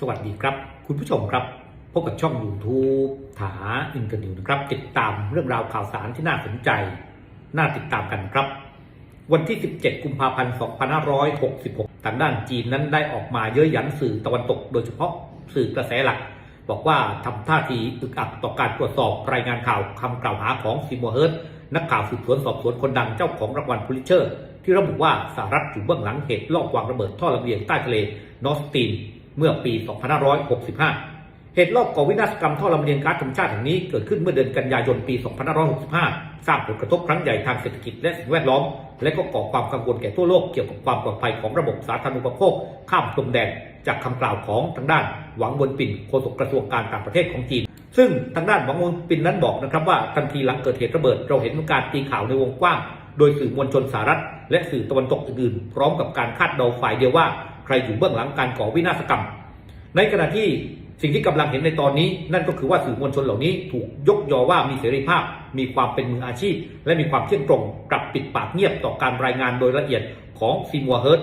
สวัสดีครับ คุณผู้ชมครับพบกับช่อง YouTube ถาอินเตอร์นิวนะครับ ติดตามเรื่องราวข่าวสารที่น่าสนใจ น่าติดตามกันครับ วันที่ 17 กุมภาพันธ์ 2566 ทางด้านจีนนั้นได้ออกมาเย้ยหยันสื่อตะวันตก โดยเฉพาะสื่อกระแสหลัก บอกว่าทำท่าทีอึกอักต่อการตรวจสอบรายงานข่าวคำกล่าวหาของซิมัวเฮิร์ตนักข่าวสืบสวนสอบสวนคนดังเจ้าของรางวัลพูลิเชอร์ ที่ระบุว่าสหรัฐอยู่เบื้องหลังเหตุลอบวางระเบิดท่อลำเลียงใต้ทะเลนอร์สตรีม เมื่อปี 2565 เหตุลอบก่อวินาศกรรมท่อลำเลียงก๊าซธรรมชาติแห่งนี้เกิดขึ้นเมื่อเดือนกันยายนปี 2565 สร้างผลกระทบครั้งใหญ่ทางเศรษฐกิจและสิ่งแวดล้อม และก็ก่อความกังวลแก่ทั่วโลกเกี่ยวกับความปลอดภัยของระบบสาธารณูปโภคข้ามพรมแดนจากคำกล่าวของทางด้านหวังวนปิ่นโฆษกกระทรวงการต่างประเทศของจีน ซึ่งทางด้านหวังวนปิ่นนั้นบอกนะครับว่าทันทีหลังเกิดเหตุระเบิดเราเห็นการตีข่าวในวงกว้าง โดยสื่อมวลชนสหรัฐ และสื่อตะวันตกอื่นๆ พร้อมกับการคาดเดาฝ่ายเดียวว่า ใครอยู่เบื้องหลังการก่อวินาศกรรม ในขณะที่สิ่งที่กำลังเห็นในตอนนี้ นั่นก็คือว่าสื่อมวลชนเหล่านี้ถูกยกยอว่ามีเสรีภาพ มีความเป็นมืออาชีพ และมีความเที่ยงตรงกลับปิดปากเงียบต่อการรายงานโดยละเอียดของซีมัวเฮิร์ต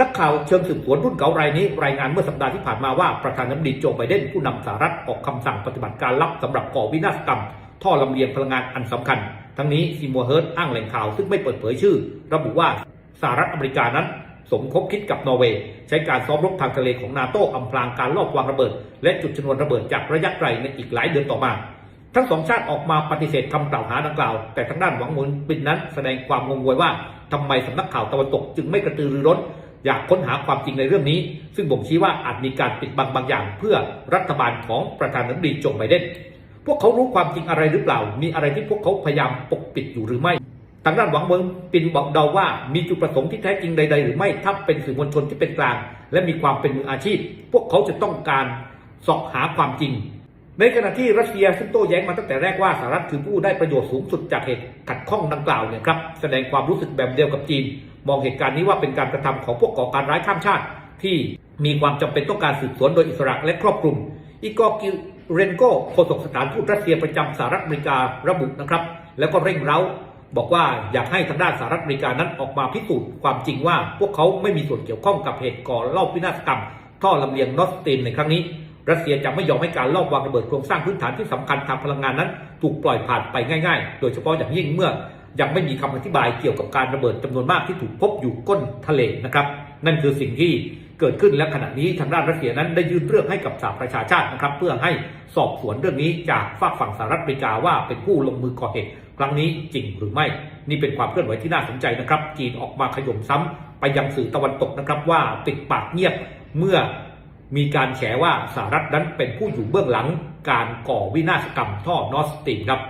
นักข่าวเชิงสืบสวนรุ่นเก่ารายนี้ รายงานเมื่อสัปดาห์ที่ผ่านมาว่าประธานาธิบดีโจไบเดนผู้นำสหรัฐออกคำสั่งปฏิบัติการลับสำหรับก่อวินาศกรรม ท่อลำเลียงพลังงานอันสำคัญ ทั้งนี้ซีมัวเฮิร์ตอ้างแหล่งข่าวซึ่งไม่เปิดเผยชื่อ ระบุว่าสหรัฐอเมริกานั้น สมคบคิดกับนอร์เวย์ใช้การซ้อมรบทางทะเลของนาโต้อำพรางการลอบวางระเบิด และจุดชนวนระเบิดจากระยะไกลในอีกหลายเดือนต่อมา ทั้งสองชาติออกมาปฏิเสธคำกล่าวหาดังกล่าว แต่ทางด้านหวังหมุนปินนั้นแสดงความงงงวยว่าทำไมสำนักข่าวตะวันตกจึงไม่กระตือรือร้นอยากค้นหาความจริงในเรื่องนี้ ซึ่งบ่งชี้ว่าอาจมีการปิดบังบางอย่าง เพื่อรัฐบาลของประธานาธิบดีโจไบเดนพวกเขารู้ความจริงอะไรหรือเปล่า มีอะไรที่พวกเขาพยายามปกปิดอยู่หรือไม่ ทางด้านหวังเมืองปินบอกเดาว่ามีจุดประสงค์ที่แท้จริงใด ๆ หรือไม่ถ้าเป็นสื่อมวลชนที่เป็นกลาง และมีความเป็นมืออาชีพ พวกเขาจะต้องการสาะหาความจริง ในขณะที่รัสเซียซึ่งโต้แย้งมาตั้งแต่แรกว่าสหรัฐคือผู้ได้ประโยชน์สูงสุดจากเหตุขัดข้องดังกล่าวเนี่ยครับแสดงความรู้สึกแบบเดียวกับจีน มองเหตุการณ์นี้ว่าเป็นการกระทำของพวกก่อการร้ายข้ามชาติ ที่มีความจำเป็นต้องการสืบสวนโดยอิสระและครอบคลุมอีกอกิเรนโกโฆษกสถานทูตรัสเซียประจำสหรัฐอเมริการะบุนะครับ แล้วก็เร่งเร้า บอกว่าอยากให้ทางด้านสหรัฐอเมริกานั้นออกมาพิสูจน์ความจริงว่า พวกเขาไม่มีส่วนเกี่ยวข้องกับเหตุก่อรอบวินาศกรรม ท่อลำเลียงนอร์สตรีมในครั้งนี้ รัสเซียจะไม่ยอมให้การลอบวางระเบิดโครงสร้างพื้นฐานที่สำคัญทางพลังงานนั้น ถูกปล่อยผ่านไปง่าย ๆ โดยเฉพาะอย่างยิ่งเมื่อ ยังไม่มีคำอธิบายเกี่ยวกับการระเบิดจำนวนมากที่ถูกพบอยู่ก้นทะเลนะครับ นั่นคือสิ่งที่ เกิดขึ้นและขณะนี้ทางด้านรัสเซียนั้นได้ยื่นเรื่องให้กับสหประชาชาตินะครับ เพื่อให้สอบสวนเรื่องนี้จากฝากฝั่งสหรัฐอเมริกาว่าเป็นผู้ลงมือก่อเหตุครั้งนี้จริงหรือไม่ นี่เป็นความเคลื่อนไหวที่น่าสนใจนะครับ จีนออกมาขย่มซ้ำไปยังสื่อตะวันตกนะครับว่าปิดปากเงียบเมื่อมีการแฉว่าสหรัฐนั้นเป็นผู้อยู่เบื้องหลังการก่อวินาศกรรมท่อนอสตีครับ